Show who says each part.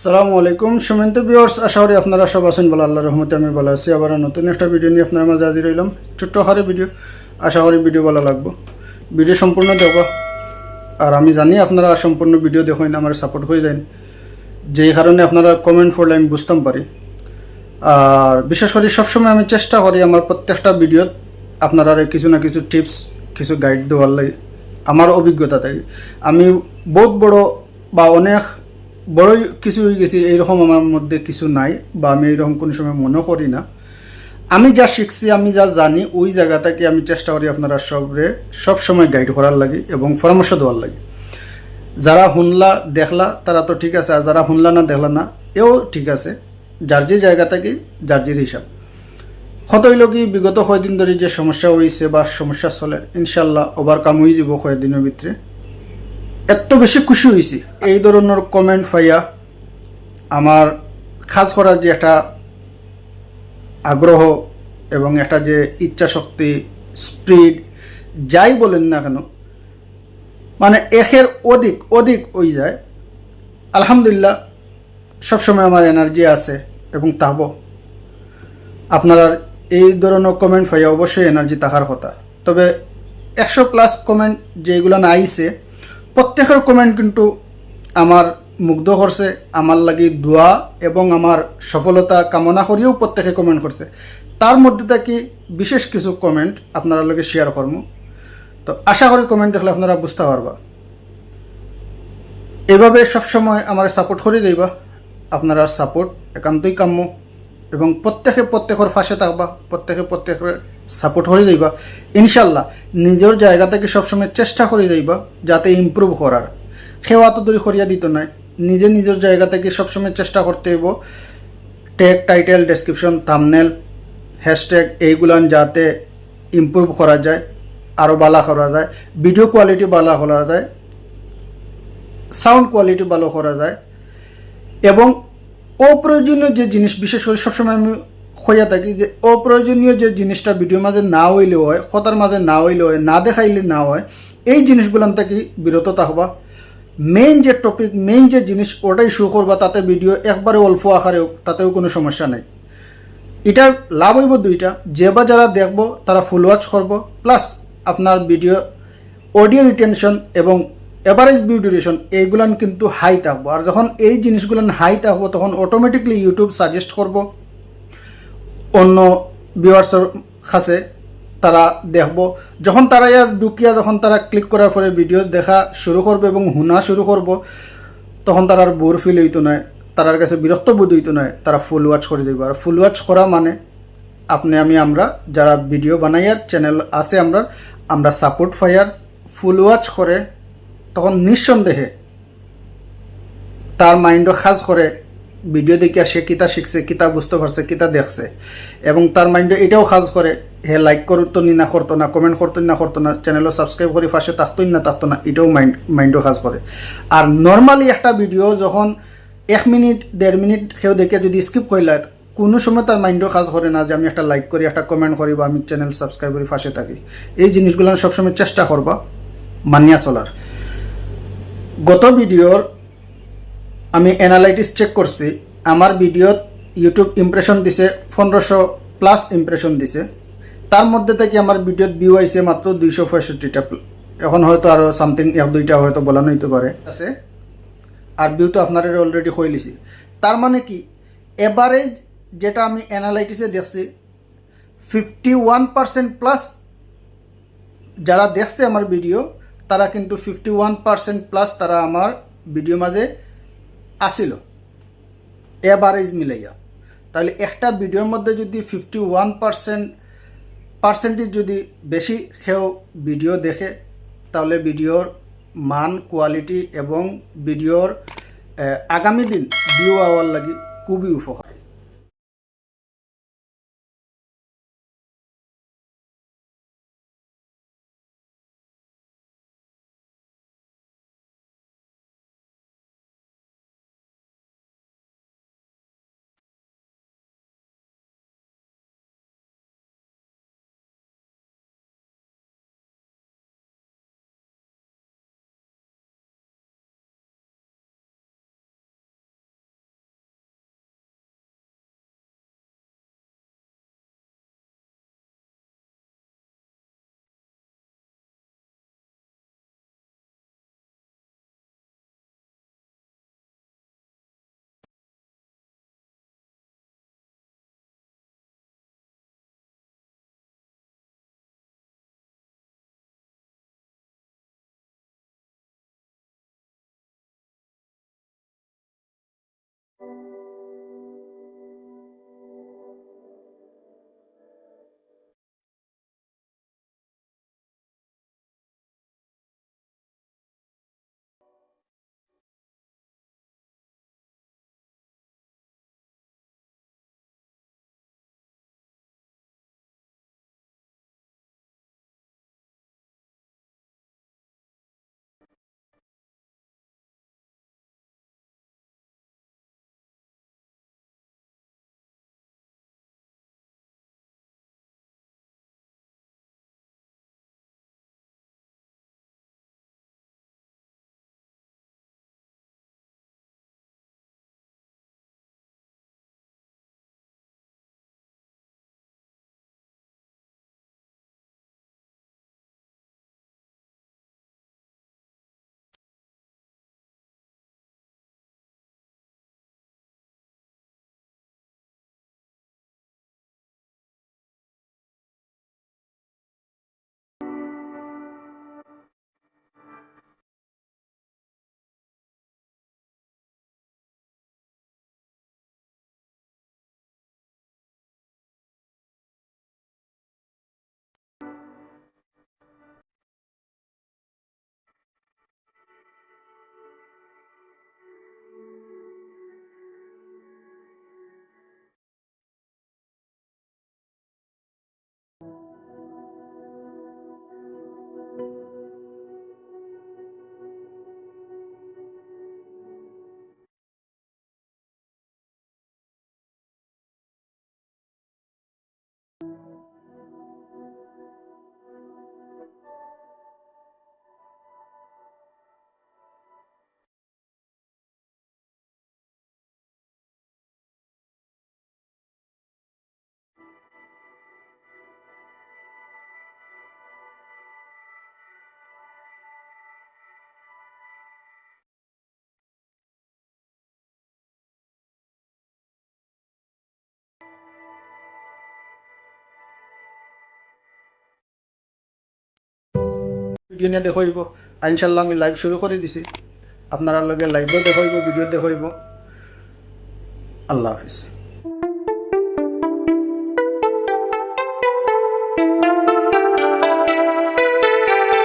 Speaker 1: সালামু আলাইকুম। সুমন্ত বিয়ার্স আশা করি আপনারা সব আছেন। বলে আল্লাহ রহমতে আমি ভালো আছি। আবার নতুন একটা ভিডিও নিয়ে আপনার মাঝে হাজির হইলাম। ছোট্ট হারে ভিডিও। আশা করি ভিডিও ভালো লাগবো। ভিডিও সম্পূর্ণ দেখবা আর আমি জানি আপনারা সম্পূর্ণ ভিডিও দেখেন আমার সাপোর্ট হয়ে যান যেই কারণে আপনারা কমেন্ট করলে আমি বুঝতাম পারি। আর বিশেষ করে সবসময় আমি চেষ্টা করি আমার প্রত্যেকটা ভিডিওত আপনারা কিছু না কিছু টিপস কিছু গাইড দেওয়ার লাগে। আমার অভিজ্ঞতা থেকে আমি বহুত বড় বা অনেক বড়ই কিছু হয়ে গেছি, এইরকম আমার মধ্যে কিছু নাই বা আমি এইরকম কোনো সময় মনে করি না। আমি যা শিখছি, আমি যা জানি, ওই জায়গা থেকে আমি চেষ্টা করি আপনারা সবরে সব সময় গাইড করার লাগে এবং পরামর্শ দেওয়ার লাগে। যারা শুনলা দেখলা, তারা তো ঠিক আছে, আর যারা শুনলা না দেখলা না, এও ঠিক আছে, যার যে জায়গা থেকে, যার যে হিসাব। কত হইল কি, বিগত কয়দিন ধরে যে সমস্যা হয়েছে বা সমস্যা চলে, ইনশাল্লাহ ওভারকাম হয়ে যাব কয়েকদিনের ভিতরে। এত বেশি খুশি হয়েছি। এই ধরনের কমেন্ট পাইয়া আমার কাজ করার যে একটা আগ্রহ এবং একটা যে ইচ্ছা শক্তি স্পিড যাই বলেন না কেন মানে একের অধিক অধিক ওই যায়। আলহামদুলিল্লাহ, সবসময় আমার এনার্জি আছে এবং তাহব আপনারা এই ধরনের কমেন্ট পাইয়া অবশ্যই এনার্জি থাকার কথা। তবে একশো প্লাস কমেন্ট যেগুলো না আইছে প্রত্যেকের কমেন্ট কিন্তু আমার মুগ্ধ করছে, আমার লাগি দোয়া এবং আমার সফলতা কামনা করিও প্রত্যেকে কমেন্ট করছে। তার মধ্যে থেকে বিশেষ কিছু কমেন্ট আপনারা লগে শেয়ার করব তো আশা করি কমেন্ট দেখলে আপনারা বুঝতে পারবা। এভাবে সবসময় আমার সাপোর্ট করে দিবা আপনারা সাপোর্ট একান্তই কাম্য। এবং প্রত্যেকে প্রত্যেকের ফাঁসে থাকবা, প্রত্যেকে প্রত্যেকের সাপোর্ট করে দিবা। ইনশাল্লাহ নিজের জায়গা থেকে সবসময় চেষ্টা করে দিবা যাতে ইমপ্রুভ করার। খেওয়া তো দূরে করিয়া দিত নাই। নিজে নিজের জায়গা থেকে সবসময় চেষ্টা করতে হইব। Tag title description thumbnail hashtag এইগুলান যাতে ইমপ্রুভ করা যায় আরও বালা করা যায়। ভিডিও কোয়ালিটি বালা করা যায়। সাউন্ড কোয়ালিটি ভালো করা যায়। এবং অপ্রয়োজনীয় যে জিনিস, বিশেষ করে সবসময় আমি হইয়া থাকি যে অপ্রয়োজনীয় যে জিনিসটা ভিডিওর মাঝে না হইলে হয়, কথার মাঝে না হইলে হয়, না দেখাইলে না হয়, এই জিনিসগুলান থেকে বিরত থাকবা। মেইন যে টপিক মেইন যে জিনিস, ওটাই শো করবা, তাতে ভিডিও একবারে অল্প আকারে তাতেও কোনো সমস্যা নাই। এটার লাভ হইব দুইটা, যে বা যারা দেখব, তারা ফুল ওয়াচ করব প্লাস আপনার ভিডিও অডিও রিটেনশন এবং এভারেজ ভিউ ডিউরেশন এইগুলান কিন্তু হাই থাকব আর যখন এই জিনিসগুলান হাই থাকব তখন অটোমেটিকলি ইউটিউব সাজেস্ট করব। অন্য ভিউয়ার্সের কাছে তারা দেখব। যখন তারা ইয়ার ঢুকিয়া, যখন তারা ক্লিক করার পরে ভিডিও দেখা শুরু করবে এবং শুনা শুরু করব, তখন তার আর বোর ফিল হইতো নয় তার কাছে বিরক্ত বোধ হইতো নয় তারা ফুল ওয়াচ করে দেবে। আর ফুল ওয়াচ করা মানে আপনি, আমি, আমরা যারা ভিডিও বানাইয়ার চ্যানেল আছে আমরা আমরা সাপোর্ট ফাইয়ার ফুল ওয়াচ করে তখন নিঃসন্দেহে তার মাইন্ডও খাজ করে ভিডিও দেখিয়া সে কিতা শিখছে, কিতা বুঝতে পারছে, কিতা দেখছে। এবং তার মাইন্ডে এটাও খাজ করে, হে লাইক করতো নি না করতো না কমেন্ট করতো না করতো না চ্যানেলও সাবস্ক্রাইব করে, পাশে থাকতোই না, থাকতো না, এটাও মাইন্ড, মাইন্ডও কাজ করে। আর নর্মালি একটা ভিডিও যখন এক মিনিট, দেড় মিনিট সেও দেখে যদি স্কিপ করলে কোনো সময় তার মাইন্ডও কাজ করে না যে আমি একটা লাইক করি, একটা কমেন্ট করি বা আমি চ্যানেল সাবস্ক্রাইব করি, পাশে থাকি। এই জিনিসগুলো সবসময় চেষ্টা করবা, মানিয়া চলার। গত ভিডিওর আমি অ্যানালাইটিস চেক করছি। আমার ভিডিওত ইউটিউব ইমপ্রেশন দিছে, পনেরোশো প্লাস ইমপ্রেশন দিছে। তার মধ্যে থেকে আমার ভিডিওত ভিউ আইছে মাত্র দুইশো পঁয়ষট্টিটা। এখন হয়তো আরও সামথিং এক, দুইটা হয়তো বলানো হইতে পারে। আছে? আর ভিউ তো আপনারা অলরেডি হয়ে লিছি। তার মানে কি? এভারেজ যেটা আমি অ্যানালাইটিসে দেখছি ফিফটি ওয়ান পার্সেন্ট প্লাস যারা দেখছে আমার ভিডিও তারা কিন্তু ফিফটি ওয়ান পার্সেন্ট প্লাস তারা আমার ভিডিও মাঝে আসিল। এভারেজ মিলাইয়া। তাহলে একটা ভিডিওর মধ্যে যদি ফিফটি ওয়ান পার্সেন্ট পার্সেন্টেজ যদি বেশি সেও ভিডিও দেখে, তাহলে ভিডিওর মান কোয়ালিটি এবং ভিডিওর আগামী দিন ভিউ আওয়ার লাগি খুবই উপকার। ভিডিও নিয়ে দেখাইব। ইনশাল্লাহ আমি লাইভ শুরু করে দিছি। আপনারা লগে লাইভও দেখাইব ভিডিও দেখাইব। আল্লাহ হাফিজ।